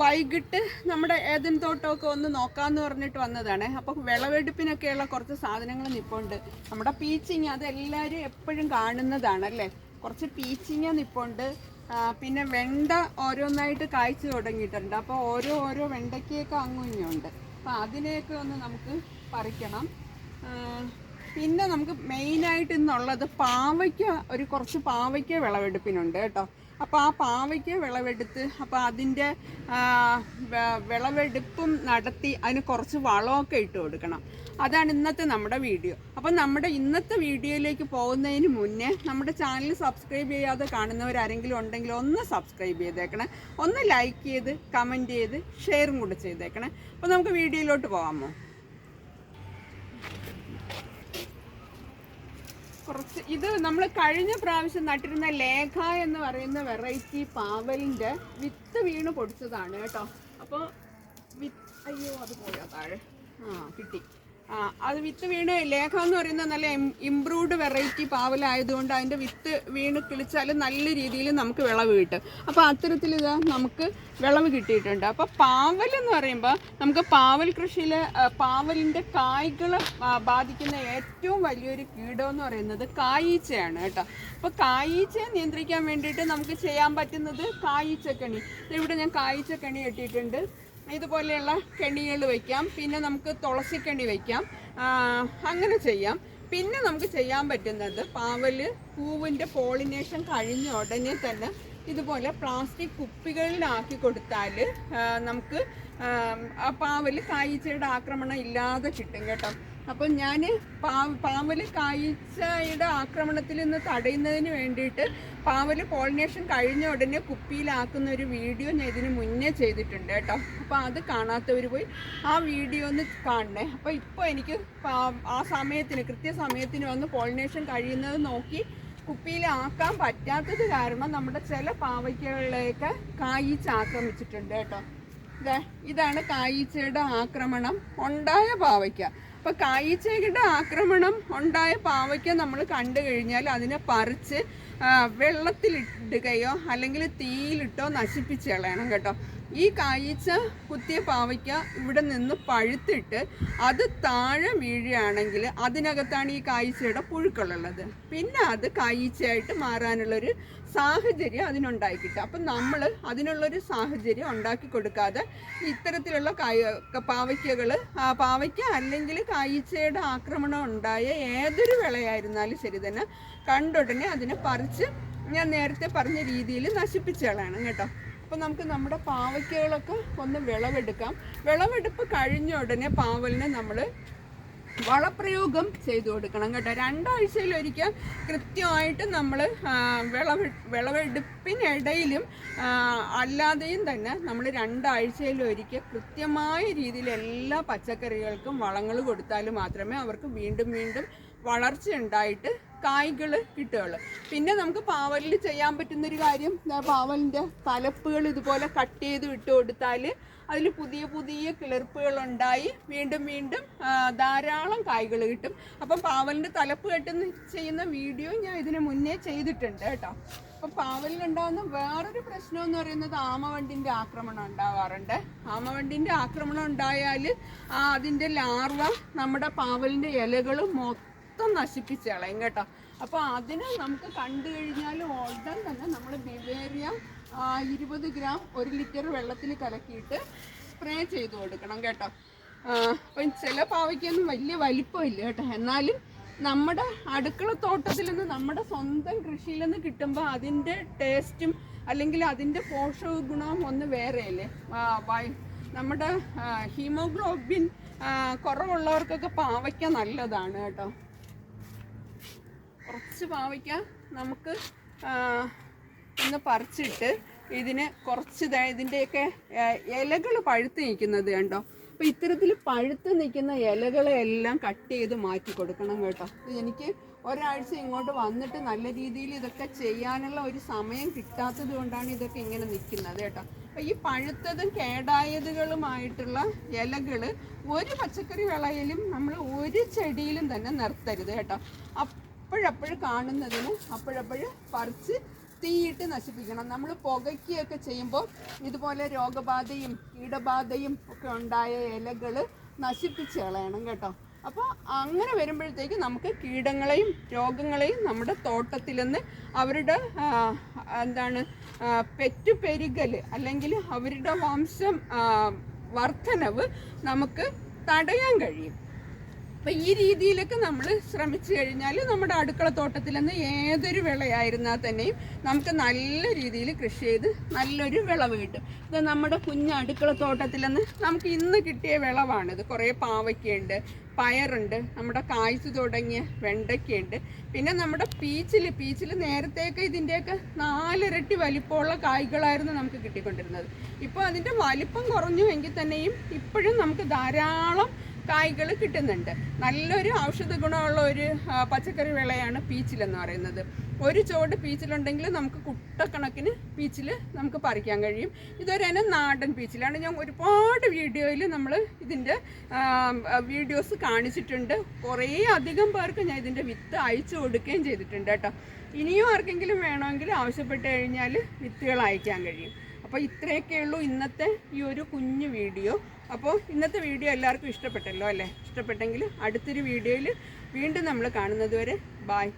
വൈകിട്ട് നമ്മുടെ ഏതൻ തോട്ടമൊക്കെ ഒന്ന് നോക്കാന്ന് പറഞ്ഞിട്ട് വന്നതാണ്. അപ്പോൾ വിളവെടുപ്പിനൊക്കെയുള്ള കുറച്ച് സാധനങ്ങൾ നിപ്പുണ്ട്. നമ്മുടെ പീച്ചിങ് അത് എല്ലാവരും എപ്പോഴും കാണുന്നതാണ് അല്ലേ? കുറച്ച് പീച്ചിങ് നിപ്പുണ്ട്. പിന്നെ വെണ്ട ഓരോന്നായിട്ട് കായ്ച്ചു തുടങ്ങിയിട്ടുണ്ട്. അപ്പോൾ ഓരോ ഓരോ വെണ്ടയ്ക്കൊക്കെ അങ്ങും ഇങ്ങുണ്ട് അപ്പോൾ അതിനെയൊക്കെ ഒന്ന് നമുക്ക് പറിക്കണം. പിന്നെ നമുക്ക് മെയിനായിട്ട് ഇന്നുള്ളത് പാവയ്ക്ക ഒരു കുറച്ച് പാവയ്ക്ക വിളവെടുപ്പിനുണ്ട് കേട്ടോ. അപ്പോൾ ആ പാവയ്ക്ക വിളവെടുത്ത് അപ്പോൾ അതിന്റെ വിളവെടുപ്പും നടത്തി അതിന് കുറച്ച് വളമൊക്കെ ഇട്ട് കൊടുക്കണം. അതാണ് ഇന്നത്തെ നമ്മുടെ വീഡിയോ. അപ്പോൾ നമ്മുടെ ഇന്നത്തെ വീഡിയോയിലേക്ക് പോകുന്നതിന് മുന്നേ നമ്മുടെ ചാനൽ സബ്സ്ക്രൈബ് ചെയ്യാതെ കാണുന്നവരാരെങ്കിലും ഉണ്ടെങ്കിൽ ഒന്ന് സബ്സ്ക്രൈബ് ചെയ്തേക്കണേ. ഒന്ന് ലൈക്ക് ചെയ്ത് കമന്റ് ചെയ്ത് ഷെയറും കൂടെ ചെയ്തേക്കണേ. അപ്പോൾ നമുക്ക് വീഡിയോയിലോട്ട് പോകാമോ? കുറച്ച് ഇത് നമ്മൾ കഴിഞ്ഞ പ്രാവശ്യം നട്ടിരുന്ന ലേഖ എന്ന് പറയുന്ന വെറൈറ്റി പാവലിന്റെ വിത്ത് വീണ് പൊടിച്ചതാണ് കേട്ടോ. അപ്പോൾ വിത്ത് അയ്യോ അത് പോയോ? താഴെ. ആ കിട്ടി. അത് വിത്ത് വീണ് ലേഖ എന്ന് പറയുന്നത് നല്ല ഇംപ്രൂവ്ഡ് വെറൈറ്റി പാവലായതുകൊണ്ട് അതിന്റെ വിത്ത് വീണ് കിളിച്ചാൽ നല്ല രീതിയിൽ നമുക്ക് വിളവ് കിട്ടും. അപ്പോൾ അത്തരത്തിൽ ഇതാ നമുക്ക് വിളവ് കിട്ടിയിട്ടുണ്ട്. അപ്പോൾ പാവൽ എന്ന് പറയുമ്പോൾ നമുക്ക് പാവൽ കൃഷിയിൽ പാവലിന്റെ കായ്കൾ ബാധിക്കുന്ന ഏറ്റവും വലിയൊരു കീടം എന്ന് പറയുന്നത് കായീച്ചയാണ് കേട്ടോ. അപ്പോൾ കായീച്ചയെ നിയന്ത്രിക്കാൻ വേണ്ടിയിട്ട് നമുക്ക് ചെയ്യാൻ പറ്റുന്നത് കായീച്ചക്കണി. ഇവിടെ ഞാൻ കായീച്ചക്കണി കെട്ടിയിട്ടുണ്ട്. ഇതുപോലെയുള്ള കെണികൾ വയ്ക്കാം പിന്നെ നമുക്ക് തുളസിക്കണി വയ്ക്കാം അങ്ങനെ ചെയ്യാം. പിന്നെ നമുക്ക് ചെയ്യാൻ പറ്റുന്നത് പാവൽ പൂവിന്റെ പോളിനേഷൻ കഴിഞ്ഞ ഉടനെ തന്നെ ഇതുപോലെ പ്ലാസ്റ്റിക് കുപ്പികളിലാക്കി കൊടുത്താൽ നമുക്ക് പാവൽ കായ്ച്ചയുടെ ആക്രമണം ഇല്ലാതെ കിട്ടും കേട്ടോ. അപ്പം ഞാൻ പാ പാവൽ കായ്ച്ചയുടെ ആക്രമണത്തിൽ നിന്ന് തടയുന്നതിന് വേണ്ടിയിട്ട് പാവൽ പോളിനേഷൻ കഴിഞ്ഞ ഉടനെ കുപ്പിയിലാക്കുന്ന ഒരു വീഡിയോ ഞാൻ ഇതിന് മുന്നേ ചെയ്തിട്ടുണ്ട് കേട്ടോ. അപ്പോൾ അത് കാണാത്തവർ പോയി ആ വീഡിയോ ഒന്ന് കാണണേ. അപ്പോൾ ഇപ്പോൾ എനിക്ക് ആ സമയത്തിന് കൃത്യസമയത്തിന് വന്ന് പോളിനേഷൻ കഴിയുന്നത് നോക്കി കുപ്പിയിലാക്കാൻ പറ്റാത്തത് കാരണം നമ്മുടെ ചില പാവയ്ക്കകളിലേക്ക് കായ്ച്ച ആക്രമിച്ചിട്ടുണ്ട് കേട്ടോ. ഇതാണ് കായിച്ചയുടെ ആക്രമണം. ഉണ്ടായ പാവയ്ക്ക. അപ്പൊ കായ്ച്ചയുടെ ആക്രമണം ഉണ്ടായ പാവയ്ക്ക നമ്മൾ കണ്ടു കഴിഞ്ഞാൽ അതിനെ പറിച്ച് വെള്ളത്തിലിടുകയോ അല്ലെങ്കിൽ തീയിലിട്ടോ നശിപ്പിച്ച് കളയണം കേട്ടോ. ഈ കായ്ച്ച കുത്തിയ പാവയ്ക്ക ഇവിടെ നിന്ന് പഴുത്തിട്ട് അത് താഴെ വീഴുകയാണെങ്കിൽ അതിനകത്താണ് ഈ കായ്ച്ചയുടെ പുഴുക്കളുള്ളത് പിന്നെ അത് കായ്ച്ചയായിട്ട് മാറാനുള്ളൊരു സാഹചര്യം അതിനുണ്ടായി കിട്ടും. അപ്പം നമ്മൾ അതിനുള്ളൊരു സാഹചര്യം ഉണ്ടാക്കി കൊടുക്കാതെ ഇത്തരത്തിലുള്ള കായ പാവയ്ക്കകൾ പാവയ്ക്ക അല്ലെങ്കിൽ കായ്ച്ചയുടെ ആക്രമണം ഉണ്ടായ ഏതൊരു വിളയായിരുന്നാലും ശരി തന്നെ കണ്ടുടനെ അതിനെ പറിച്ച് ഞാൻ നേരത്തെ പറഞ്ഞ രീതിയിൽ നശിപ്പിച്ച് കളയണം കേട്ടോ. അപ്പം നമുക്ക് നമ്മുടെ പാവയ്ക്കകളൊക്കെ ഒന്ന് വിളവെടുക്കാം. വിളവെടുപ്പ് കഴിഞ്ഞ ഉടനെ പാവലിനെ നമ്മൾ വളപ്രയോഗം ചെയ്തു കൊടുക്കണം കേട്ടോ. രണ്ടാഴ്ചയിലൊരിക്കൽ കൃത്യമായിട്ട് നമ്മൾ വിളവെ വിളവെടുപ്പിനിടയിലും അല്ലാതെയും തന്നെ നമ്മൾ രണ്ടാഴ്ചയിലൊരിക്കൽ കൃത്യമായ രീതിയിൽ എല്ലാ പച്ചക്കറികൾക്കും വളങ്ങൾ കൊടുത്താൽ മാത്രമേ അവർക്ക് വീണ്ടും വീണ്ടും വളർച്ച ഉണ്ടായിട്ട് കായ്കൾ കിട്ടുകയുള്ളു. പിന്നെ നമുക്ക് പാവലിൽ ചെയ്യാൻ പറ്റുന്നൊരു കാര്യം പാവലിന്റെ തലപ്പുകൾ ഇതുപോലെ കട്ട് ചെയ്ത് ഇട്ട് കൊടുത്താൽ അതിൽ പുതിയ പുതിയ കിളിർപ്പുകൾ ഉണ്ടായി വീണ്ടും വീണ്ടും ധാരാളം കായ്കൾ കിട്ടും. അപ്പം പാവലിന്റെ തലപ്പ് കെട്ടുന്ന ചെയ്യുന്ന വീഡിയോ ഞാൻ ഇതിന് മുന്നേ ചെയ്തിട്ടുണ്ട് കേട്ടോ. അപ്പം പാവലിനുണ്ടാകുന്ന വേറൊരു പ്രശ്നം എന്ന് പറയുന്നത് ആമവണ്ടിന്റെ ആക്രമണം ഉണ്ടാവാറുണ്ട്. ആമവണ്ടിന്റെ ആക്രമണം ഉണ്ടായാൽ അതിന്റെ ലാർവ നമ്മുടെ പാവലിന്റെ ഇലകൾ മൊത്തം നശിപ്പിച്ച് കളയും കേട്ടോ. അപ്പോൾ അതിന് നമുക്ക് കണ്ടു കഴിഞ്ഞാൽ ഉടൻ തന്നെ നമ്മൾ ബിവേറിയ ഇരുപത് ഗ്രാം ഒരു ലിറ്റർ വെള്ളത്തിൽ കലക്കിയിട്ട് സ്പ്രേ ചെയ്ത് കൊടുക്കണം കേട്ടോ. അപ്പം ചില പാവയ്ക്കൊന്നും വലിയ വലിപ്പമില്ല കേട്ടോ. എന്നാലും നമ്മുടെ അടുക്കള തോട്ടത്തിൽ നിന്ന് നമ്മുടെ സ്വന്തം കൃഷിയിൽ നിന്ന് കിട്ടുമ്പോൾ അതിന്റെ ടേസ്റ്റും അല്ലെങ്കിൽ അതിന്റെ പോഷക ഗുണവും ഒന്ന് വേറെയല്ലേ? നമ്മുടെ ഹീമോഗ്ലോബിൻ കുറവുള്ളവർക്കൊക്കെ പാവയ്ക്ക നല്ലതാണ് കേട്ടോ. കുറച്ച് പാവയ്ക്ക നമുക്ക് ഒന്ന് പറിച്ചിട്ട് ഇതിന് കുറച്ച് ഇതിന്റെയൊക്കെ ഇലകൾ പഴുത്ത് നിൽക്കുന്നത് കണ്ടോ? അപ്പോൾ ഇത്തരത്തിൽ പഴുത്ത് നിൽക്കുന്ന ഇലകളെല്ലാം കട്ട് ചെയ്ത് മാറ്റി കൊടുക്കണം കേട്ടോ. എനിക്ക് ഒരാഴ്ച ഇങ്ങോട്ട് വന്നിട്ട് നല്ല രീതിയിൽ ഇതൊക്കെ ചെയ്യാനുള്ള ഒരു സമയം കിട്ടാത്തത് കൊണ്ടാണ് ഇതൊക്കെ ഇങ്ങനെ നിൽക്കുന്നത് കേട്ടോ. അപ്പോൾ ഈ പഴുത്തതും കേടായതുകളുമായിട്ടുള്ള ഇലകൾ ഒരു പച്ചക്കറി വിളയിലും നമ്മൾ ഒരു ചെടിയിലും തന്നെ നിർത്തരുത് കേട്ടോ. അപ്പോഴപ്പോഴും കാണുന്നതിന് അപ്പോഴപ്പോഴും പറിച്ച് തീയിട്ട് നശിപ്പിക്കണം. നമ്മൾ പുകയ്ക്കുകയൊക്കെ ചെയ്യുമ്പോൾ ഇതുപോലെ രോഗബാധയും കീടബാധയും ഒക്കെ ഉണ്ടായ ഇലകൾ നശിപ്പിച്ച് കളയണം കേട്ടോ. അപ്പോൾ അങ്ങനെ വരുമ്പോഴത്തേക്ക് നമുക്ക് കീടങ്ങളെയും രോഗങ്ങളെയും നമ്മുടെ തോട്ടത്തിൽ നിന്ന് അവരുടെ എന്താണ് പെറ്റു പെറ്റുപെരുകൽ അല്ലെങ്കിൽ അവരുടെ വംശം വർധനവ് നമുക്ക് തടയാൻ കഴിയും. അപ്പം ഈ രീതിയിലൊക്കെ നമ്മൾ ശ്രമിച്ചു കഴിഞ്ഞാൽ നമ്മുടെ അടുക്കള തോട്ടത്തിൽ നിന്ന് ഏതൊരു വിളയായിരുന്നാൽ തന്നെയും നമുക്ക് നല്ല രീതിയിൽ കൃഷി ചെയ്ത് നല്ലൊരു വിളവ് കിട്ടും. ഇത് നമ്മുടെ കുഞ്ഞ അടുക്കള തോട്ടത്തിൽ നിന്ന് നമുക്ക് ഇന്ന് കിട്ടിയ വിളവാണിത്. കുറേ പാവയ്ക്കുണ്ട് പയറുണ്ട് നമ്മുടെ കായ്ച്ചു തുടങ്ങിയ വെണ്ടയ്ക്കയുണ്ട്. പിന്നെ നമ്മുടെ പീച്ചിൽ പീച്ചിൽ നേരത്തെയൊക്കെ ഇതിന്റെയൊക്കെ നാലിരട്ടി വലിപ്പമുള്ള കായ്കളായിരുന്നു നമുക്ക് കിട്ടിക്കൊണ്ടിരുന്നത്. ഇപ്പോൾ അതിന്റെ വലിപ്പം കുറഞ്ഞു എങ്കിൽ തന്നെയും ഇപ്പോഴും നമുക്ക് ധാരാളം കായ്കൾ കിട്ടുന്നുണ്ട്. നല്ലൊരു ഔഷധ ഗുണമുള്ള ഒരു പച്ചക്കറി വിളയാണ് പീച്ചിൽ എന്ന് പറയുന്നത്. ഒരു ചുവട് പീച്ചിലുണ്ടെങ്കിൽ നമുക്ക് കുട്ടക്കണക്കിന് പീച്ചിൽ നമുക്ക് പറിക്കാൻ കഴിയും. ഇതൊരു നാടൻ പീച്ചിലാണ്. ഞാൻ ഒരുപാട് വീഡിയോയിൽ നമ്മൾ ഇതിന്റെ വീഡിയോസ് കാണിച്ചിട്ടുണ്ട്. കുറേ അധികം പേർക്ക് ഞാൻ ഇതിന്റെ വിത്ത് അയച്ചു കൊടുക്കുകയും ചെയ്തിട്ടുണ്ട് കേട്ടോ. ഇനിയും ആർക്കെങ്കിലും വേണമെങ്കിൽ ആവശ്യപ്പെട്ട് കഴിഞ്ഞാൽ വിത്തുകൾ അയക്കാൻ കഴിയും. അപ്പോൾ ഇത്രയൊക്കെ ഉള്ളൂ ഇന്നത്തെ ഈ ഒരു കുഞ്ഞു വീഡിയോ. അപ്പോൾ ഇന്നത്തെ വീഡിയോ എല്ലാവർക്കും ഇഷ്ടപ്പെട്ടല്ലോ അല്ലേ? ഇഷ്ടപ്പെട്ടെങ്കിൽ അടുത്തൊരു വീഡിയോയിൽ വീണ്ടും നമ്മൾ കാണുന്നത് വരെ ബായ്